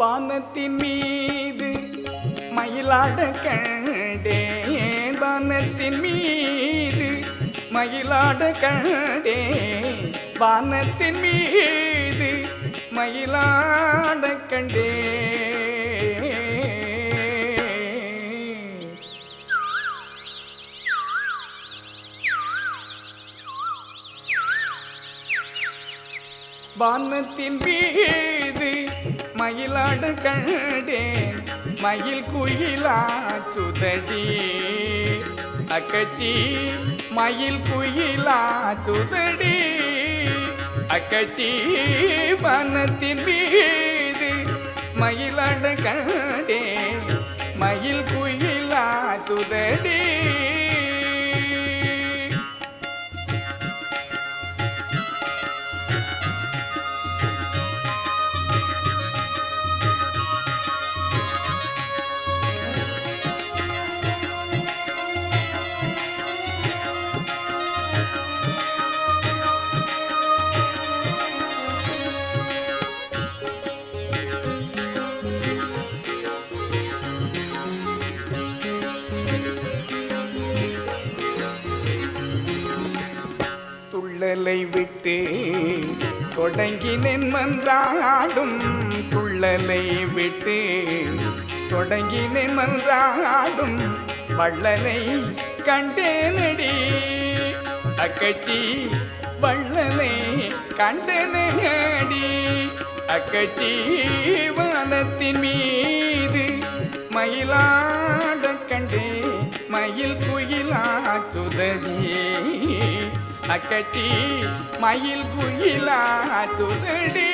பானத்தின் மீது மயிலாட கண்டேன் பானத்தின் மீது மயிலாட கண்டேன் வானத்தின் மீது மயிலாட கண்டேன் வானத்தின் மீது மயிலாடு கண்டேன் மயில் குயிலா சுதடி. அக்கட்டி மயில் குயிலா சுதடி. அக்கட்டி வானத்தின் மீது மயிலாடு கண்டேன் மயில் குயிலா சுதடி. துள்ளலை விட்டு தொடங்கினேன் மன்றாடும் குள்ளலை விட்டு தொடங்கினேன் மன்றாடும் வள்ளலை கண்டேனடி. அக்கட்டி வள்ளலை கண்டனடி அக்கட்டி வானத்தின் மீது மயிலாட கண்டே மயில் குயிலா துதடி கட்டி மயில் குயிலா துதடி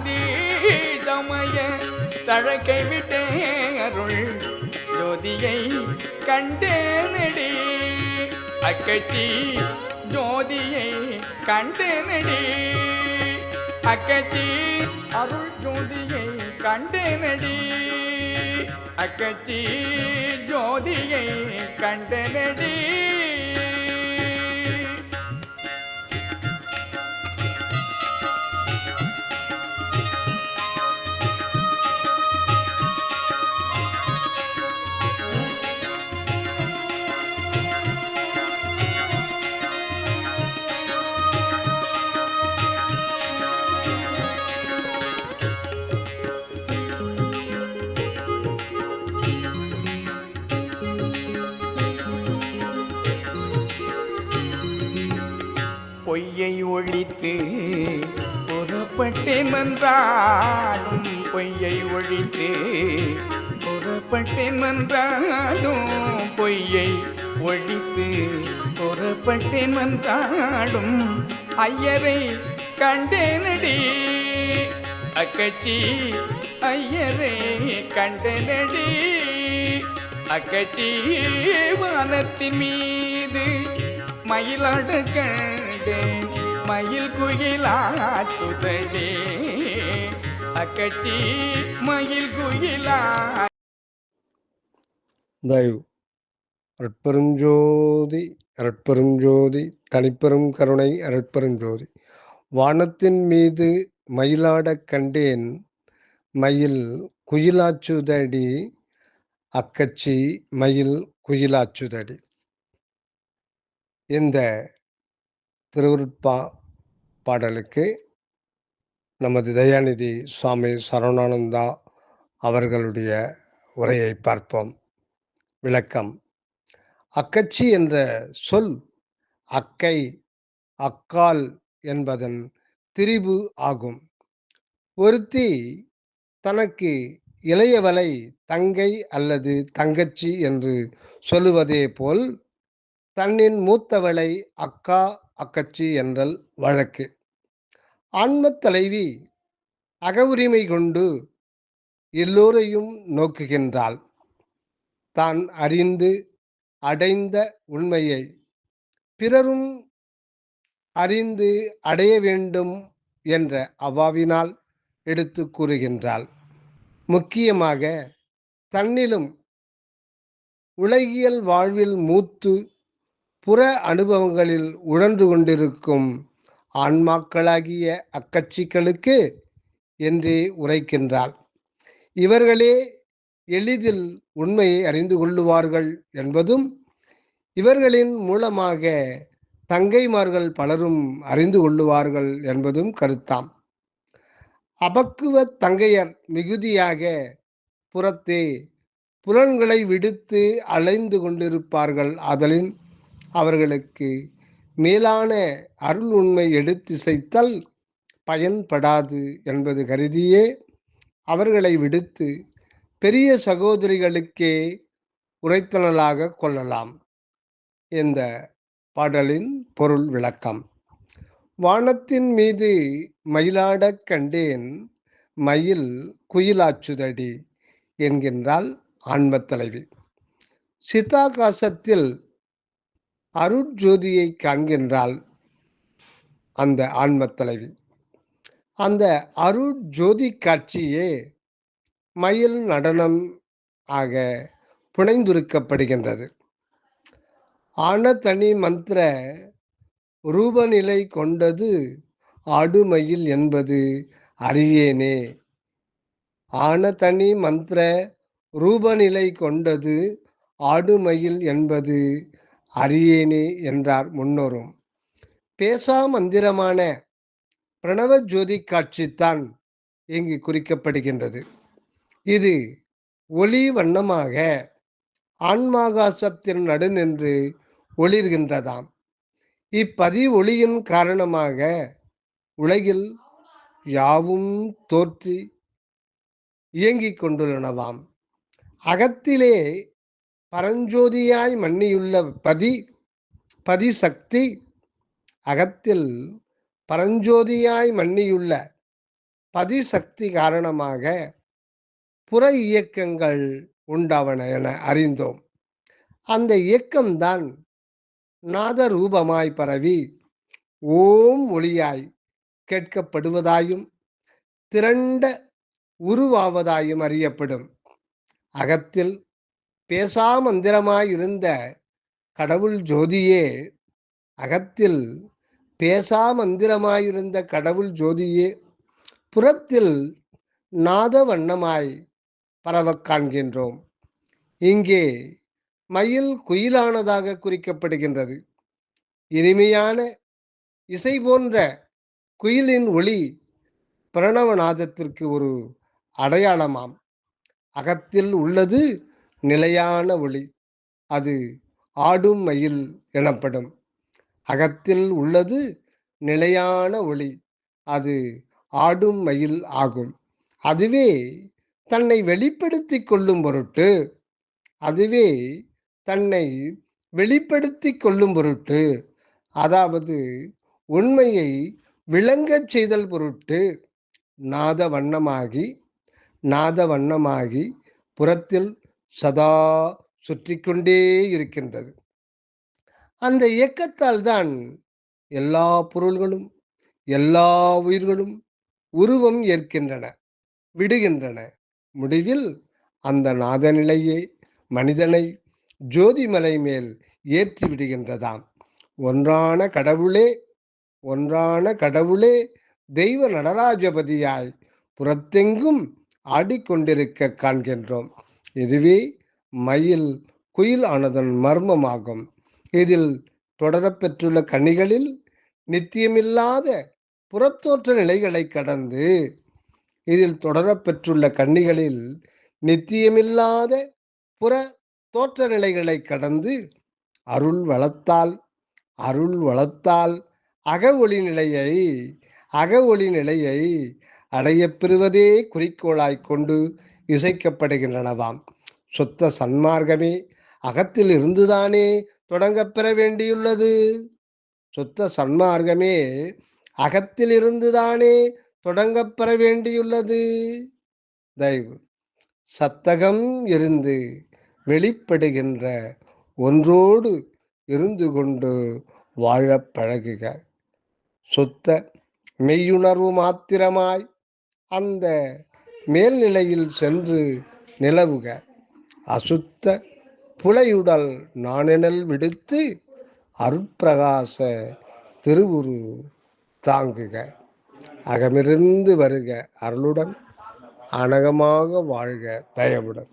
ஜாதி சமய தழக்கை விட்டேன் அருள். ஜோதியை கண்டேனடி அக்கச்சி ஜோதியை கண்டேனடி அக்கச்சி அருள் ஜோதியை கண்டேனடி அக்கச்சி ஜோதியை கண்டனடி ஒழித்து புறப்பட்டேன் என்றாலும் பொய்யை ஒழித்து. புறப்பட்டேன் என்றாலும் பொய்யை ஒழித்து. புறப்பட்டேன் என்றாலும் ஐயரை கண்டேனடி. அக்கச்சி ஐயரை கண்டனடி. அக்கச்சி வானத்தின் மீது மயிலாட கண்டேன் மயில் குயிலா அக்கட்டி மயில் குயிலா தயவு அற்பெருஞ்சோதி அற்பெருஞ்சோதி தனிப்பெரும் கருணை அற்பெருஞ்சோதி வானத்தின் மீது மயிலாடக் கண்டேன். மயில் குயிலாச்சுதடி அக்கச்சி மயில் குயிலாச்சுதடி. இந்த திருவுருட்பா பாடலுக்கு நமது தயாநிதி சுவாமி சரவணானந்தா அவர்களுடைய உரையை பார்ப்போம். விளக்கம். அக்கச்சி என்ற சொல் அக்கை அக்கால் என்பதன் திரிபு ஆகும். ஒருத்தி தனக்கு இளையவளை தங்கை அல்லது தங்கச்சி என்று சொல்லுவதே போல் தன்னின் மூத்தவளை அக்கா அக்கட்சி என்றல் வழக்கு. ஆன்மத் தலைவி அகவுரிமை கொண்டு எல்லோரையும் நோக்குகின்றாள். தான் அறிந்து அடைந்த உண்மையை பிறரும் அறிந்து அடைய வேண்டும் என்ற அவாவினால் எடுத்து கூறுகின்றாள். முக்கியமாக தன்னிலும் உலகியல் வாழ்வில் மூத்து புற அனுபவங்களில் உழன்று கொண்டிருக்கும் ஆன்மாக்களாகிய அக்கட்சிகளுக்கு என்றே உரைக்கின்றாள். இவர்களே எளிதில் உண்மையை அறிந்து கொள்ளுவார்கள் என்பதும் இவர்களின் மூலமாக தங்கைமார்கள் பலரும் அறிந்து கொள்ளுவார்கள் என்பதும் கருத்தாம். அபக்குவ தங்கையர் மிகுதியாக புறத்தே புலன்களை விடுத்து அலைந்து கொண்டிருப்பார்கள். அதலின் அவர்களுக்கு மேலான அருள் உண்மை எடுத்திசைத்தல் பயன்படாது என்பது கருதியே அவர்களை விடுத்து பெரிய சகோதரிகளுக்கே உரைத்தனலாக கொள்ளலாம். இந்த பாடலின் பொருள் விளக்கம். வானத்தின் மீது மயிலாடக் கண்டேன் மயில் குயிலாச்சுதடி என்கின்றாள் ஆன்மத் தலைவி. சிதாகாசத்தில் அருட்ஜோதியை காண்கின்றாள் அந்த ஆன்ம தலைவி. அந்த அருட்ஜோதி காட்சியே மயில் நடனம் ஆக புனைந்துருக்கப்படுகின்றது. ஆனதனி மந்திர ரூபநிலை கொண்டது அடுமயில் என்பது அறியேனே. ஆனதனி மந்திர ரூபநிலை கொண்டது ஆடுமயில் என்பது அறியேனே என்றார் முன்னோரும். பேசா மந்திரமான பிரணவ ஜோதி காட்சித்தான் இங்கு குறிக்கப்படுகின்றது. இது ஒளி வண்ணமாக ஆன்மாகாசத்தின் நடுநின்று ஒளிர்கின்றதாம். இப்பதி ஒளியின் காரணமாக உலகில் யாவும் தோற்றி இயங்கிக் கொண்டுள்ளனவாம். அகத்திலே பரஞ்சோதியாய் மன்னியுள்ள பதி பதிசக்தி அகத்தில் பரஞ்சோதியாய் மன்னியுள்ள பதிசக்தி காரணமாக புற இயக்கங்கள் உண்டாவன என அறிந்தோம். அந்த இயக்கம்தான் நாதரூபமாய் பரவி ஓம் ஒளியாய் கேட்கப்படுவதாயும் திரண்ட உருவாவதாயும் அறியப்படும். அகத்தில் பேசாமந்திரமாயிருந்த கடவுள் ஜோதியே அகத்தில் பேசாமந்திரமாயிருந்த கடவுள் ஜோதியே புறத்தில் நாத வண்ணமாய் பரவக் காண்கின்றோம். இங்கே மயில் குயிலானதாக குறிக்கப்படுகின்றது. இனிமையான இசை போன்ற குயிலின் ஒளி பிரணவநாதத்திற்கு ஒரு அடையாளமாம். அகத்தில் உள்ளது நிலையான ஒளி. அது ஆடும் மயில் எனப்படும். அகத்தில் உள்ளது நிலையான ஒளி. அது ஆடும் மயில் ஆகும். அதுவே தன்னை வெளிப்படுத்தி கொள்ளும் பொருட்டு. அதுவே தன்னை வெளிப்படுத்தி கொள்ளும் பொருட்டு. அதாவது உண்மையை விளங்கச் செய்தல் பொருட்டு. நாத வண்ணமாகி நாத வண்ணமாகி புறத்தில் சதா சுற்றி கொண்டே இருக்கின்றது. அந்த இயக்கத்தால் தான் எல்லா பொருள்களும் எல்லா உயிர்களும் உருவம் ஏற்கின்றன விடுகின்றன. முடிவில் அந்த நாதநிலையே மனிதனை ஜோதிமலை மேல் ஏற்றி விடுகின்றதாம். ஒன்றான கடவுளே ஒன்றான கடவுளே தெய்வ நடராஜபதியாய் புறத்தெங்கும் ஆடிக்கொண்டிருக்க காண்கின்றோம். இதுவே மயில் குயில் ஆனதன் மர்மமாகும். இதில் தொடரப்பெற்றுள்ள கனிகளில் நித்தியமில்லாத புறத்தோற்ற நிலைகளை கடந்து இதில் தொடரப்பெற்றுள்ள கன்னிகளில் நித்தியமில்லாத புற தோற்ற நிலைகளை கடந்து அருள் வளத்தால் அருள் வளத்தால் அக ஒளி நிலையை அக ஒளி நிலையை அடையப் பெறுவதே குறிக்கோளாய்க் கொண்டு இசைக்கப்படுகின்றனவாம். சுத்த சன்மார்க்கமே அகத்தில் இருந்துதானே தொடங்கப்பெற வேண்டியுள்ளது? சுத்த சன்மார்க்கமே அகத்தில் இருந்துதானே தொடங்கப்பெற வேண்டியுள்ளது? தயவு. சத்தகம் இருந்து வெளிப்படுகின்ற ஒன்றோடு இருந்து கொண்டு வாழ பழகுக. சுத்த மெய்யுணர்வு மாத்திரமாய் அந்த மேல்நிலையில் சென்று நிலவுக. அசுத்த புலையுடல் நானெனல் விடுத்து அருட்பிரகாச திருவுரு தாங்குக. அகமிருந்து வருக அருளுடன் அனகமாக வாழ்க தயவுடன்.